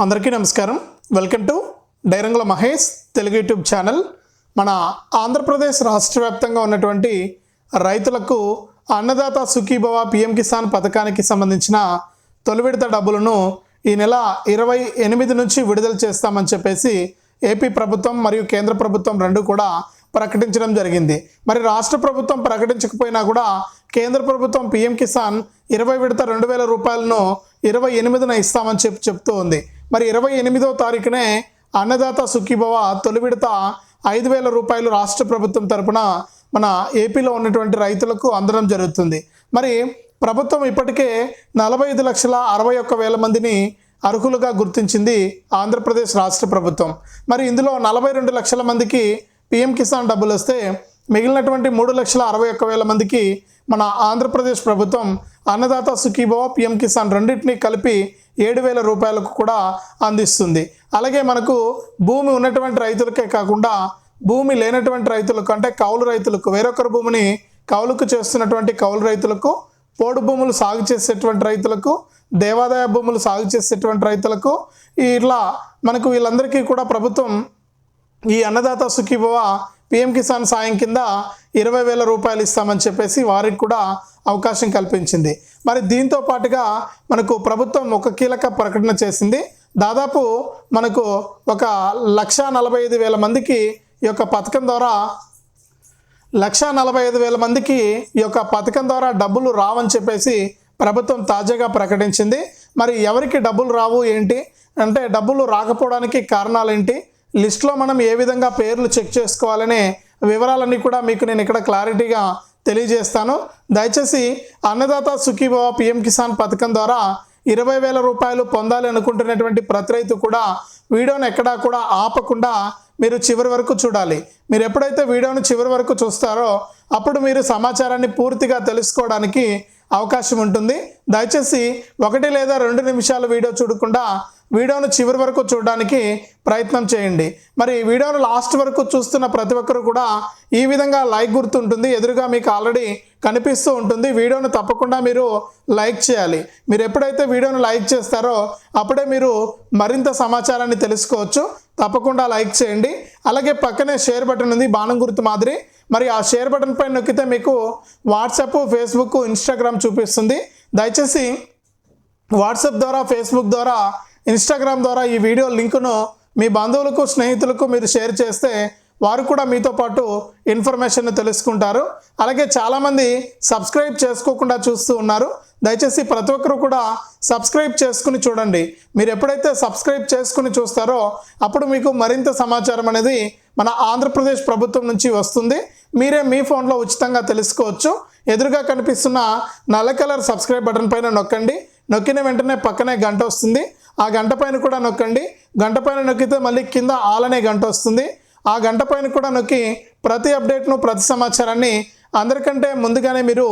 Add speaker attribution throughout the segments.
Speaker 1: అందరికీ నమస్కారం. Welcome to డైరంగుల మహేష్ తెలుగు యూట్యూబ్ ఛానల్. మన ఆంధ్రప్రదేశ్ రాష్ట్ర వ్యాప్తంగా ఉన్నటువంటి రైతులకు అన్నదాత సుఖీభవ పిఎం కిసాన్ పథకానికి సంబంధించిన తొలి విడత డబ్బులను ఈ నెల ఇరవై ఎనిమిది నుంచి విడుదల చేస్తామని చెప్పేసి ఏపీ ప్రభుత్వం మరియు కేంద్ర ప్రభుత్వం రెండు కూడా ప్రకటించడం జరిగింది. మరి రాష్ట్ర ప్రభుత్వం ప్రకటించకపోయినా కూడా కేంద్ర ప్రభుత్వం పీఎం కిసాన్ ఇరవై విడత రెండు వేల రూపాయలను ఇరవై ఎనిమిదిన ఇస్తామని చెప్పి చెప్తూ ఉంది మరి ఇరవై ఎనిమిదో తారీఖునే అన్నదాత సుఖీభవ తొలి విడత ఐదు వేల రూపాయలు రాష్ట్ర ప్రభుత్వం తరపున మన ఏపీలో ఉన్నటువంటి రైతులకు అందడం జరుగుతుంది. మరి ప్రభుత్వం ఇప్పటికే నలభై ఐదు లక్షల అరవై ఒక్క వేల మందిని అర్హులుగా గుర్తించింది ఆంధ్రప్రదేశ్ రాష్ట్ర ప్రభుత్వం. మరి ఇందులో నలభై రెండు లక్షల మందికి పీఎం కిసాన్ డబ్బులు వస్తే మిగిలినటువంటి మూడు లక్షల అరవై ఒక్క వేల మందికి మన ఆంధ్రప్రదేశ్ ప్రభుత్వం అన్నదాత సుఖీభవ పిఎం కిసాన్ రెండింటినీ కలిపి ఏడు వేల రూపాయలకు కూడా అందిస్తుంది. అలాగే మనకు భూమి ఉన్నటువంటి రైతులకే కాకుండా భూమి లేనటువంటి రైతులకు అంటే కౌలు రైతులకు వేరొకరు భూమిని కౌలుకు చేస్తున్నటువంటి కౌలు రైతులకు పోడు భూములు సాగు చేసేటువంటి రైతులకు దేవాదాయ భూములు సాగు చేసేటువంటి రైతులకు ఇట్లా మనకు వీళ్ళందరికీ కూడా ప్రభుత్వం ఈ అన్నదాత సుఖీభవ పిఎం కిసాన్ సాయం కింద ఇరవై వేల రూపాయలు ఇస్తామని చెప్పేసి వారికి కూడా అవకాశం కల్పించింది. మరి దీంతో పాటుగా మనకు ప్రభుత్వం ఒక కీలక ప్రకటన చేసింది. దాదాపు మనకు ఒక లక్ష నలభై ఐదు వేల మందికి ఈ యొక్క పథకం ద్వారా లక్ష నలభై ఐదు వేల మందికి ఈ యొక్క పథకం ద్వారా డబ్బులు రావని చెప్పేసి ప్రభుత్వం తాజాగా ప్రకటించింది. మరి ఎవరికి డబ్బులు రావు ఏంటి? అంటే డబ్బులు రాకపోవడానికి కారణాలు ఏంటి? లిస్ట్లో మనం ఏ విధంగా పేర్లు చెక్ చేసుకోవాలనే వివరాలన్నీ కూడా మీకు నేను ఇక్కడ క్లారిటీగా తెలియజేస్తాను. దయచేసి అన్నదాత సుఖీభవ పిఎం కిసాన్ పథకం ద్వారా ఇరవై వేల రూపాయలు పొందాలి అనుకుంటున్నటువంటి ప్రతి రైతు కూడా వీడియోను ఎక్కడా కూడా ఆపకుండా మీరు చివరి వరకు చూడాలి. మీరు ఎప్పుడైతే వీడియోను చివరి వరకు చూస్తారో అప్పుడు మీరు సమాచారాన్ని పూర్తిగా తెలుసుకోవడానికి అవకాశం ఉంటుంది. దయచేసి ఒకటి లేదా రెండు నిమిషాలు వీడియో చూడకుండా వీడియోను చివరి వరకు చూడడానికి ప్రయత్నం చేయండి. మరి వీడియోను లాస్ట్ వరకు చూస్తున్న ప్రతి ఒక్కరు కూడా ఈ విధంగా లైక్ గుర్తుంటుంది. ఎదురుగా మీకు ఆల్రెడీ కనిపిస్తూ ఉంటుంది. వీడియోను తప్పకుండా మీరు లైక్ చేయాలి. మీరు ఎప్పుడైతే వీడియోను లైక్ చేస్తారో అప్పుడే మీరు మరింత సమాచారాన్ని తెలుసుకోవచ్చు. తప్పకుండా లైక్ చేయండి. అలాగే పక్కనే షేర్ బటన్ ఉంది బాణం గుర్తు మాదిరి. మరి ఆ షేర్ బటన్ పైన నొక్కితే మీకు వాట్సాప్ ఫేస్బుక్ ఇన్స్టాగ్రామ్ చూపిస్తుంది. దయచేసి వాట్సాప్ ద్వారా ఫేస్బుక్ ద్వారా ఇన్స్టాగ్రామ్ ద్వారా ఈ వీడియో లింకును మీ బంధువులకు స్నేహితులకు మీరు షేర్ చేస్తే వారు కూడా మీతో పాటు ఇన్ఫర్మేషన్ తెలుసుకుంటారు. అలాగే చాలామంది సబ్స్క్రైబ్ చేసుకోకుండా చూస్తూ ఉన్నారు. దయచేసి ప్రతి ఒక్కరు కూడా సబ్స్క్రైబ్ చేసుకుని చూడండి. మీరు ఎప్పుడైతే సబ్స్క్రైబ్ చేసుకుని చూస్తారో అప్పుడు మీకు మరింత సమాచారం అనేది మన ఆంధ్రప్రదేశ్ ప్రభుత్వం నుంచి వస్తుంది. మీరే మీ ఫోన్లో ఉచితంగా తెలుసుకోవచ్చు. ఎదురుగా కనిపిస్తున్న నల్ల కలర్ సబ్స్క్రైబ్ బటన్ పైన నొక్కండి. నొక్కిన వెంటనే పక్కనే గంట వస్తుంది. ఆ గంట పైన కూడా నొక్కండి. గంట పైన నొక్కితే మళ్ళీ కింద ఆల్ అనే గంట వస్తుంది. ఆ గంట పైన కూడా నొక్కి ప్రతి అప్డేట్ను ప్రతి సమాచారాన్ని అందరికంటే ముందుగానే మీరు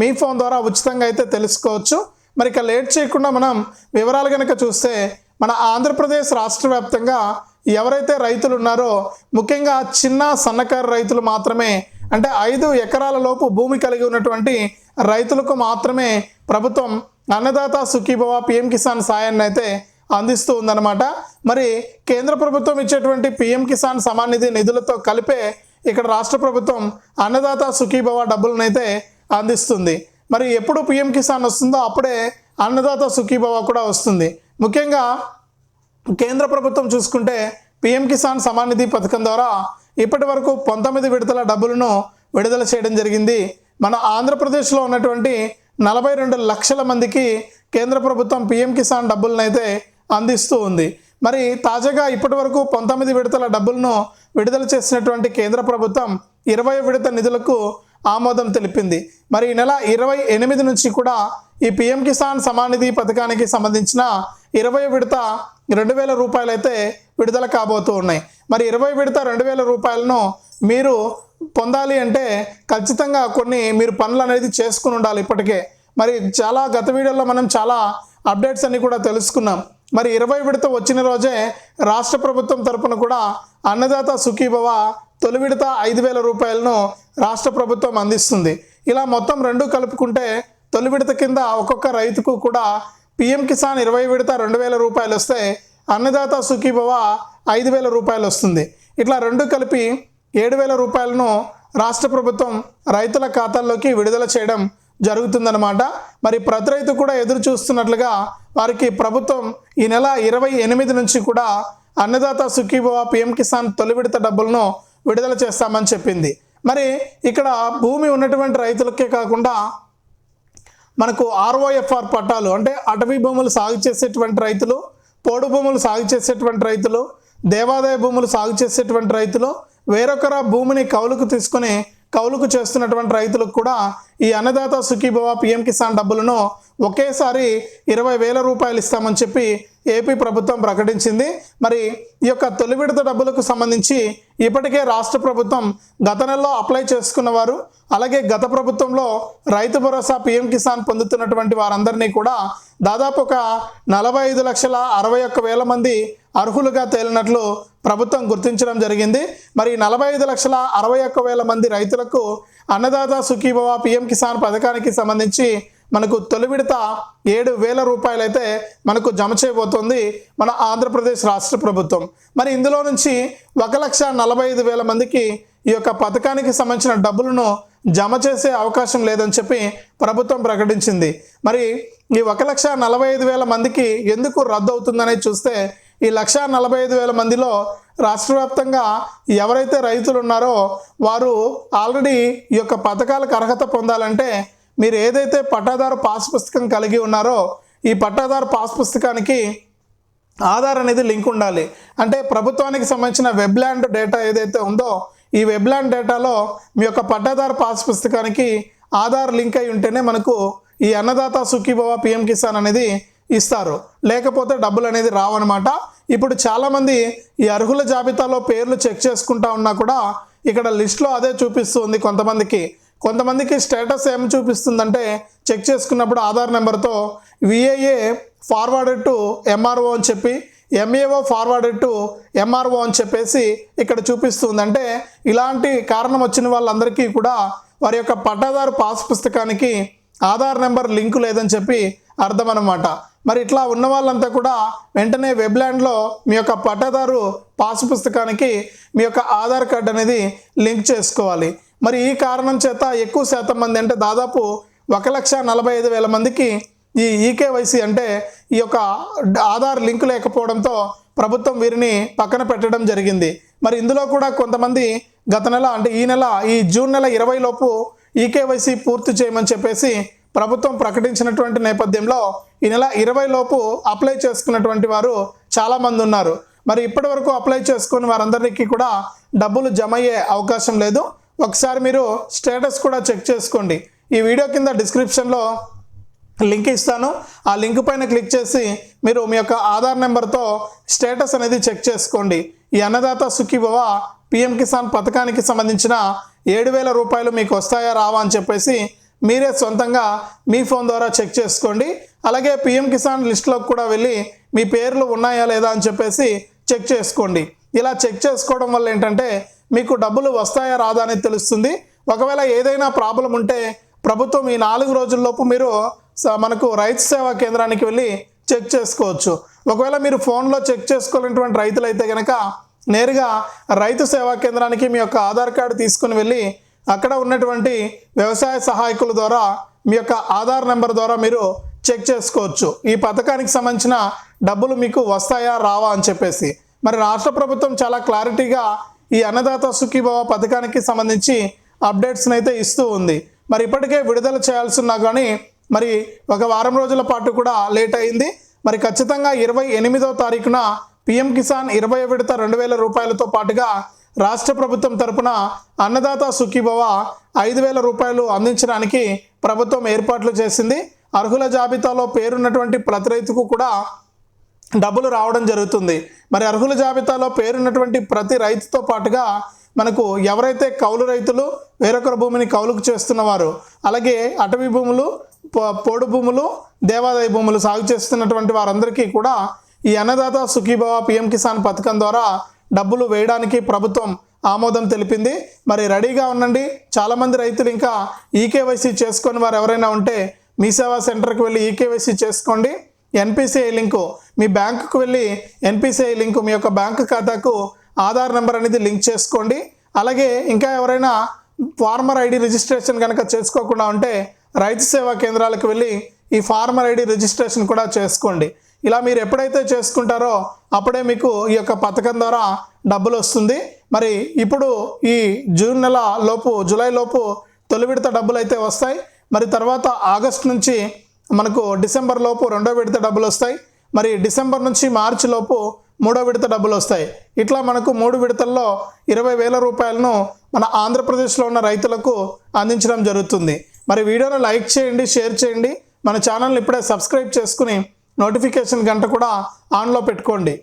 Speaker 1: మీ ఫోన్ ద్వారా ఉచితంగా అయితే తెలుసుకోవచ్చు. మరి ఇక లేట్ చేయకుండా మనం వివరాలు కనుక చూస్తే మన ఆంధ్రప్రదేశ్ రాష్ట్ర వ్యాప్తంగా ఎవరైతే రైతులు ఉన్నారో ముఖ్యంగా చిన్న సన్నకారు రైతులు మాత్రమే అంటే ఐదు ఎకరాల లోపు భూమి కలిగి ఉన్నటువంటి రైతులకు మాత్రమే ప్రభుత్వం అన్నదాత సుఖీభవ పిఎం కిసాన్ సాయాన్ని అయితే అందిస్తూ ఉందన్నమాట. మరి కేంద్ర ప్రభుత్వం ఇచ్చేటువంటి పిఎం కిసాన్ సమాన్ నిధి నిధులతో కలిపే ఇక్కడ రాష్ట్ర ప్రభుత్వం అన్నదాత సుఖీభవ డబ్బులనైతే అందిస్తుంది. మరి ఎప్పుడు పిఎం కిసాన్ వస్తుందో అప్పుడే అన్నదాత సుఖీభవ కూడా వస్తుంది. ముఖ్యంగా కేంద్ర ప్రభుత్వం చూసుకుంటే పిఎం కిసాన్ సమాన్ నిధి పథకం ద్వారా ఇప్పటి వరకు పంతొమ్మిది విడతల డబ్బులను విడుదల చేయడం జరిగింది. మన ఆంధ్రప్రదేశ్లో ఉన్నటువంటి నలభై రెండు లక్షల మందికి కేంద్ర ప్రభుత్వం పిఎం కిసాన్ డబ్బులనైతే అయితే అందిస్తూ ఉంది. మరి తాజాగా ఇప్పటి వరకు పంతొమ్మిది విడతల డబ్బులను విడుదల చేసినటువంటి కేంద్ర ప్రభుత్వం ఇరవై విడత నిధులకు ఆమోదం తెలిపింది. మరి ఈ నెల ఇరవై ఎనిమిది నుంచి కూడా ఈ పిఎం కిసాన్ సమానిధి పథకానికి సంబంధించిన ఇరవై విడత రెండు వేల రూపాయలు అయితే విడుదల కాబోతూ ఉన్నాయి. మరి ఇరవై విడత రెండు వేల రూపాయలను మీరు పొందాలి అంటే ఖచ్చితంగా కొన్ని మీరు పనులు అనేది చేసుకుని ఉండాలి ఇప్పటికే. మరి చాలా గత వీడియోలో మనం చాలా అప్డేట్స్ అన్ని కూడా తెలుసుకున్నాం. మరి ఇరవై విడత వచ్చిన రోజే రాష్ట్ర ప్రభుత్వం తరపున కూడా అన్నదాత సుఖీభవ తొలి విడత ఐదు వేల రూపాయలను రాష్ట్ర ప్రభుత్వం అందిస్తుంది. ఇలా మొత్తం రెండు కలుపుకుంటే తొలి విడత కింద ఒక్కొక్క రైతుకు కూడా పిఎం కిసాన్ ఇరవై విడత రెండు వేల రూపాయలు వస్తే అన్నదాత సుఖీభవ ఐదు వేల రూపాయలు వస్తుంది. ఇట్లా రెండు కలిపి ఏడు వేల రూపాయలను రాష్ట్ర ప్రభుత్వం రైతుల ఖాతాల్లోకి విడుదల చేయడం జరుగుతుందన్నమాట. మరి ప్రతి రైతు కూడా ఎదురు చూస్తున్నట్లుగా వారికి ప్రభుత్వం ఈ నెల ఇరవై ఎనిమిది నుంచి కూడా అన్నదాత సుఖీభవ పిఎం కిసాన్ తొలి విడత డబ్బులను విడుదల చేస్తామని చెప్పింది. మరి ఇక్కడ భూమి ఉన్నటువంటి రైతులకే కాకుండా మనకు ఆర్ఓఎఫ్ఆర్ పట్టాలు అంటే అటవీ భూములు సాగు చేసేటువంటి రైతులు పోడు భూములు సాగు చేసేటువంటి రైతులు దేవాదాయ భూములు సాగు చేసేటువంటి రైతులు వేరొకర భూమిని కౌలుకు తీసుకొని కౌలుకు చేస్తున్నటువంటి రైతులకు కూడా ఈ అన్నదాత సుఖీభవ పిఎం కిసాన్ డబ్బులను ఒకేసారి ఇరవై వేల రూపాయలు ఇస్తామని చెప్పి ఏపీ ప్రభుత్వం ప్రకటించింది. మరి ఈ యొక్క తొలి విడత డబ్బులకు సంబంధించి ఇప్పటికే రాష్ట్ర ప్రభుత్వం గత నెలలో అప్లై చేసుకున్న వారు అలాగే గత ప్రభుత్వంలో రైతు భరోసా పీఎం కిసాన్ పొందుతున్నటువంటి వారందరినీ కూడా దాదాపు ఒక నలభై ఐదు లక్షల అరవై ఒక్క వేల మంది అర్హులుగా తేలినట్లు ప్రభుత్వం గుర్తించడం జరిగింది. మరి నలభై ఐదు లక్షల అరవై ఒక్క వేల మంది రైతులకు అన్నదాత సుఖీభవ పీఎం కిసాన్ పథకానికి సంబంధించి మనకు తొలి విడత ఏడు వేల రూపాయలు అయితే మనకు జమ చేయబోతోంది మన ఆంధ్రప్రదేశ్ రాష్ట్ర ప్రభుత్వం. మరి ఇందులో నుంచి ఒక లక్ష నలభై ఐదు వేల మందికి ఈ యొక్క పథకానికి సంబంధించిన డబ్బులను జమ చేసే అవకాశం లేదని చెప్పి ప్రభుత్వం ప్రకటించింది. మరి ఈ ఒక లక్ష నలభై ఐదు వేల మందికి ఎందుకు రద్దు అవుతుందనేది చూస్తే ఈ లక్ష నలభై ఐదు వేల మందిలో రాష్ట్ర వ్యాప్తంగా ఎవరైతే రైతులు ఉన్నారో వారు ఆల్రెడీ ఈ యొక్క పథకాలకు అర్హత పొందాలంటే మీరు ఏదైతే పట్టాదారు పాస్ పుస్తకం కలిగి ఉన్నారో ఈ పట్టాదారు పాస్ పుస్తకానికి ఆధార్ అనేది లింక్ ఉండాలి. అంటే ప్రభుత్వానికి సంబంధించిన వెబ్ల్యాండ్ డేటా ఏదైతే ఉందో ఈ వెబ్ల్యాండ్ డేటాలో మీ యొక్క పట్టాదారు పాస్ పుస్తకానికి ఆధార్ లింక్ అయి ఉంటేనే మనకు ఈ అన్నదాత సుఖీభవ పిఎం కిసాన్ అనేది ఇస్తారు. లేకపోతే డబ్బులు అనేది రావన్నమాట. ఇప్పుడు చాలామంది ఈ అర్హుల జాబితాలో పేర్లు చెక్ చేసుకుంటా ఉన్నా కూడా ఇక్కడ లిస్ట్లో అదే చూపిస్తుంది కొంతమందికి. కొంతమందికి స్టేటస్ ఏం చూపిస్తుందంటే చెక్ చేసుకున్నప్పుడు ఆధార్ నెంబర్తో విఏఏ ఫార్వర్డెడ్ టు ఎంఆర్ఓ అని చెప్పి ఎంఏఓ ఫార్వర్డెడ్ టు ఎంఆర్ఓ అని చెప్పేసి ఇక్కడ చూపిస్తుందంటే ఇలాంటి కారణం వచ్చిన వాళ్ళందరికీ కూడా వారి యొక్క పట్టాదారు పాస్ పుస్తకానికి ఆధార్ నెంబర్ లింకు లేదని చెప్పి అర్థం అనమాట మరి ఇట్లా ఉన్న వాళ్ళంతా కూడా వెంటనే వెబ్ల్యాండ్లో మీ యొక్క పట్టాదారు పాస్ పుస్తకానికి మీ యొక్క ఆధార్ కార్డ్ అనేది లింక్ చేసుకోవాలి. మరి ఈ కారణం చేత ఎక్కువ శాతం మంది అంటే దాదాపు ఒక లక్ష నలభై ఐదు వేల మందికి ఈ ఈకేవైసీ అంటే ఈ యొక్క ఆధార్ లింక్ లేకపోవడంతో ప్రభుత్వం వీరిని పక్కన పెట్టడం జరిగింది. మరి ఇందులో కూడా కొంతమంది గత నెల అంటే ఈ నెల ఈ జూన్ నెల ఇరవై లోపు ఈకేవైసీ పూర్తి చేయమని చెప్పేసి ప్రభుత్వం ప్రకటించినటువంటి నేపథ్యంలో ఈ నెల ఇరవై లోపు అప్లై చేసుకున్నటువంటి వారు చాలామంది ఉన్నారు. మరి ఇప్పటి వరకు అప్లై చేసుకుని వారందరికీ కూడా డబ్బులు జమ అయ్యే అవకాశం లేదు. ఒకసారి మీరు స్టేటస్ కూడా చెక్ చేసుకోండి. ఈ వీడియో కింద డిస్క్రిప్షన్లో లింక్ ఇస్తాను. ఆ లింక్ పైన క్లిక్ చేసి మీరు మీ యొక్క ఆధార్ నెంబర్తో స్టేటస్ అనేది చెక్ చేసుకోండి. ఈ అన్నదాత సుఖీభవ పిఎం కిసాన్ పథకానికి సంబంధించిన ఏడు వేల రూపాయలు మీకు వస్తాయా రావా అని చెప్పేసి మీరే సొంతంగా మీ ఫోన్ ద్వారా చెక్ చేసుకోండి. అలాగే పిఎం కిసాన్ లిస్టులోకి కూడా వెళ్ళి మీ పేర్లు ఉన్నాయా లేదా అని చెప్పేసి చెక్ చేసుకోండి. ఇలా చెక్ చేసుకోవడం వల్ల ఏంటంటే మీకు డబ్బులు వస్తాయా రాదా అనేది తెలుస్తుంది. ఒకవేళ ఏదైనా ప్రాబ్లం ఉంటే ప్రభుత్వం ఈ నాలుగు రోజుల్లోపు మీరు స- మనకు రైతు సేవా కేంద్రానికి వెళ్ళి చెక్ చేసుకోవచ్చు. ఒకవేళ మీరు ఫోన్లో చెక్ చేసుకోలేనటువంటి రైతులైతే కనుక నేరుగా రైతు సేవా కేంద్రానికి మీ యొక్క ఆధార్ కార్డు తీసుకుని వెళ్ళి అక్కడ ఉన్నటువంటి వ్యవసాయ సహాయకుల ద్వారా మీ యొక్క ఆధార్ నెంబర్ ద్వారా మీరు చెక్ చేసుకోవచ్చు. ఈ పథకానికి సంబంధించిన డబ్బులు మీకు వస్తాయా రావా అని చెప్పేసి. మరి రాష్ట్ర ప్రభుత్వం చాలా క్లారిటీగా ఈ అన్నదాత సుఖీభవ పథకానికి సంబంధించి అప్డేట్స్ని అయితే ఇస్తూ ఉంది. మరి ఇప్పటికే విడుదల చేయాల్సి ఉన్నా కానీ మరి ఒక వారం రోజుల పాటు కూడా లేట్ అయింది. మరి ఖచ్చితంగా ఇరవై ఎనిమిదో తారీఖున పిఎం కిసాన్ ఇరవై విడత రెండు వేల రూపాయలతో పాటుగా రాష్ట్ర ప్రభుత్వం తరపున అన్నదాత సుఖీభవ ఐదు వేల రూపాయలు అందించడానికి ప్రభుత్వం ఏర్పాట్లు చేసింది. అర్హుల జాబితాలో పేరున్నటువంటి ప్రతి రైతుకు కూడా డబ్బులు రావడం జరుగుతుంది. మరి అర్హుల జాబితాలో పేరున్నటువంటి ప్రతి రైతుతో పాటుగా మనకు ఎవరైతే కౌలు రైతులు వేరొకరు భూమిని కౌలుకు చేస్తున్నవారు అలాగే అటవీ భూములు పో- పోడు భూములు దేవాదాయ భూములు సాగు చేస్తున్నటువంటి వారందరికీ కూడా ఈ అన్నదాత సుఖీభవ పిఎం కిసాన్ పథకం ద్వారా డబ్బులు వేయడానికి ప్రభుత్వం ఆమోదం తెలిపింది. మరి రెడీగా ఉండండి. చాలామంది రైతులు ఇంకా ఈకేవైసీ చేసుకొని వారు ఎవరైనా ఉంటే మీ సేవా సెంటర్కి వెళ్ళి ఈకేవైసీ చేసుకోండి. ఎన్పిసిఐ లింకు మీ బ్యాంకుకు వెళ్ళి ఎన్పిసిఐ లింకు మీ యొక్క బ్యాంకు ఖాతాకు ఆధార్ నెంబర్ అనేది లింక్ చేసుకోండి. అలాగే ఇంకా ఎవరైనా ఫార్మర్ ఐడి రిజిస్ట్రేషన్ కనుక చేసుకోకుండా ఉంటే రైతు సేవా కేంద్రాలకు వెళ్ళి ఈ ఫార్మర్ ఐడి రిజిస్ట్రేషన్ కూడా చేసుకోండి. ఇలా మీరు ఎప్పుడైతే చేసుకుంటారో అప్పుడే మీకు ఈ యొక్క పథకం ద్వారా డబ్బులు వస్తుంది. మరి ఇప్పుడు ఈ జూన్ నెల లోపు జూలై లోపు తొలి విడత డబ్బులు అయితే వస్తాయి. మరి తర్వాత ఆగస్ట్ నుంచి మనకు డిసెంబర్ లోపు రెండో విడత డబ్బులు వస్తాయి. మరి డిసెంబర్ నుంచి మార్చి లోపు మూడో విడత డబ్బులు వస్తాయి. ఇట్లా మనకు మూడు విడతల్లో ఇరవై వేల రూపాయలను మన ఆంధ్రప్రదేశ్లో ఉన్న రైతులకు అందించడం జరుగుతుంది. మరి వీడియోను లైక్ చేయండి షేర్ చేయండి. మన ఛానల్ని ఇప్పుడే సబ్స్క్రైబ్ చేసుకుని నోటిఫికేషన్ గంట కూడా ఆన్లో పెట్టుకోండి.